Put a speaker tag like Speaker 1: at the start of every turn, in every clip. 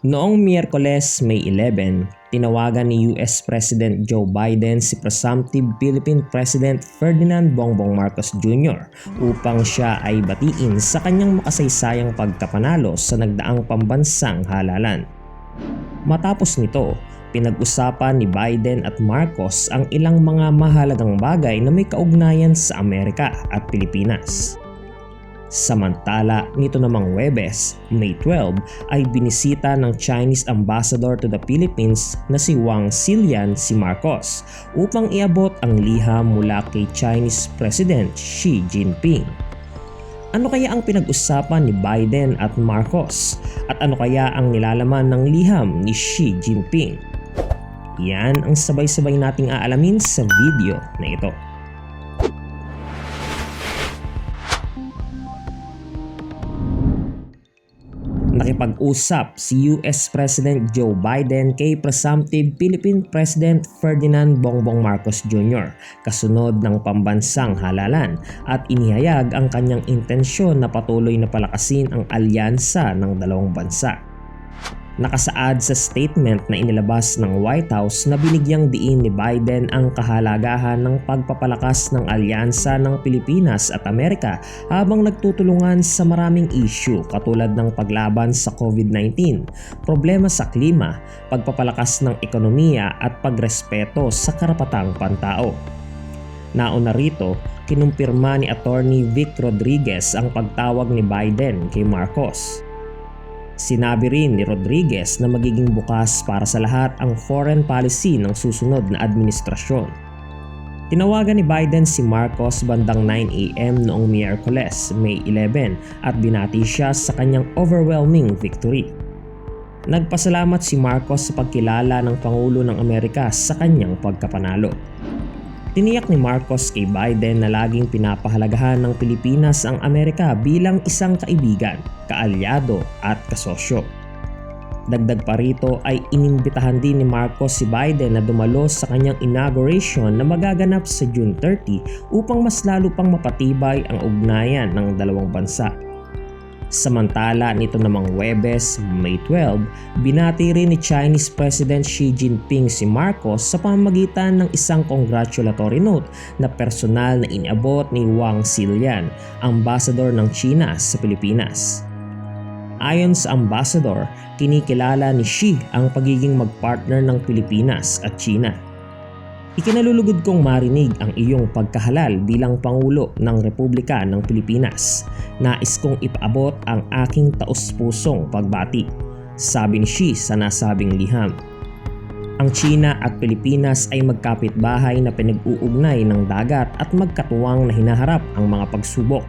Speaker 1: Noong Miyerkules, May 11, tinawagan ni US President Joe Biden si presumptive Philippine President Ferdinand Bongbong Marcos Jr. upang siya ay batiin sa kanyang makasaysayang pagkapanalo sa nagdaang pambansang halalan. Matapos nito, pinag-usapan ni Biden at Marcos ang ilang mga mahalagang bagay na may kaugnayan sa Amerika at Pilipinas. Samantala, nito namang Webes, May 12, ay binisita ng Chinese Ambassador to the Philippines na si Wang Xilian si Marcos upang iabot ang liham mula kay Chinese President Xi Jinping. Ano kaya ang pinag-usapan ni Biden at Marcos? At ano kaya ang nilalaman ng liham ni Xi Jinping? Yan ang sabay-sabay nating aalamin sa video na ito. Nakipag-usap si US President Joe Biden kay presumptive Philippine President Ferdinand Bongbong Marcos Jr. kasunod ng pambansang halalan at inihayag ang kanyang intensyon na patuloy na palakasin ang alyansa ng dalawang bansa. Nakasaad sa statement na inilabas ng White House na binigyang diin ni Biden ang kahalagahan ng pagpapalakas ng alyansa ng Pilipinas at Amerika habang nagtutulungan sa maraming issue katulad ng paglaban sa COVID-19, problema sa klima, pagpapalakas ng ekonomiya at pagrespeto sa karapatang pantao. Nauna rito, kinumpirma ni Attorney Vic Rodriguez ang pagtawag ni Biden kay Marcos. Sinabi rin ni Rodriguez na magiging bukas para sa lahat ang foreign policy ng susunod na administrasyon. Tinawagan ni Biden si Marcos bandang 9am noong Miyerkules, May 11 at binati siya sa kanyang overwhelming victory. Nagpasalamat si Marcos sa pagkilala ng Pangulo ng Amerika sa kanyang pagkapanalo. Tiniyak ni Marcos kay Biden na laging pinapahalagahan ng Pilipinas ang Amerika bilang isang kaibigan, kaalyado at kasosyo. Dagdag pa rito ay inimbitahan din ni Marcos si Biden na dumalo sa kanyang inauguration na magaganap sa June 30 upang mas lalo pang mapatibay ang ugnayan ng dalawang bansa. Samantala nito namang Webes, May 12, binati rin ni Chinese President Xi Jinping si Marcos sa pamamagitan ng isang congratulatory note na personal na inabot ni Wang Xilian, ambassador ng China sa Pilipinas. Ayon sa ambassador, kinikilala ni Xi ang pagiging magpartner ng Pilipinas at China Ikinalulugod kong marinig ang iyong pagkahalal bilang Pangulo ng Republika ng Pilipinas. Nais kong ipaabot ang aking taos-pusong pagbati. Sabi ni Xi sa nasabing liham. Ang China at Pilipinas ay magkapit-bahay na pinag-uugnay ng dagat at magkatuwang na hinaharap ang mga pagsubok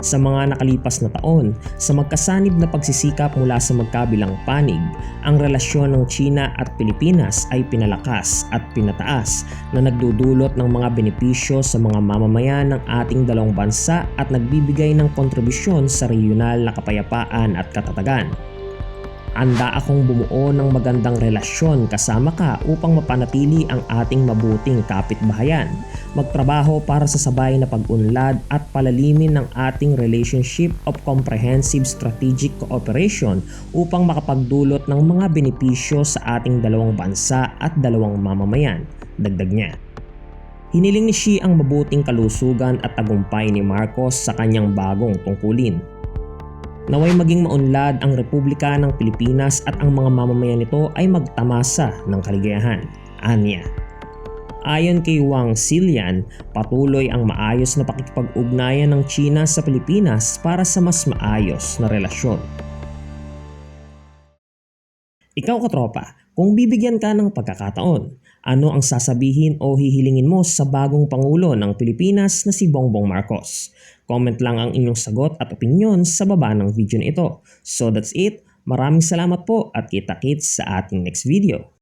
Speaker 1: sa mga nakalipas na taon, sa magkasanib na pagsisikap mula sa magkabilang panig, ang relasyon ng China at Pilipinas ay pinalakas at pinataas na nagdudulot ng mga benepisyo sa mga mamamayan ng ating dalawang bansa at nagbibigay ng kontribusyon sa regional na kapayapaan at katatagan. Anda akong bumuo ng magandang relasyon kasama ka upang mapanatili ang ating mabuting kapitbahayan, magtrabaho para sa sabay na pag-unlad at palalimin ng ating relationship of comprehensive strategic cooperation upang makapagdulot ng mga benepisyo sa ating dalawang bansa at dalawang mamamayan, dagdag niya. Hiniling ni Xi ang mabuting kalusugan at tagumpay ni Marcos sa kanyang bagong tungkulin Naway maging maunlad ang Republika ng Pilipinas at ang mga mamamayan nito ay magtamasa ng kaligayahan. Anya. Ayon kay Wang Xilian, patuloy ang maayos na pakikipag-ugnayan ng China sa Pilipinas para sa mas maayos na relasyon. Ikaw katropa, kung bibigyan ka ng pagkakataon, ano ang sasabihin o hihilingin mo sa bagong Pangulo ng Pilipinas na si Bongbong Marcos? Comment lang ang inyong sagot at opinion sa baba ng video na ito. So that's it. Maraming salamat po at kita-kits sa ating next video.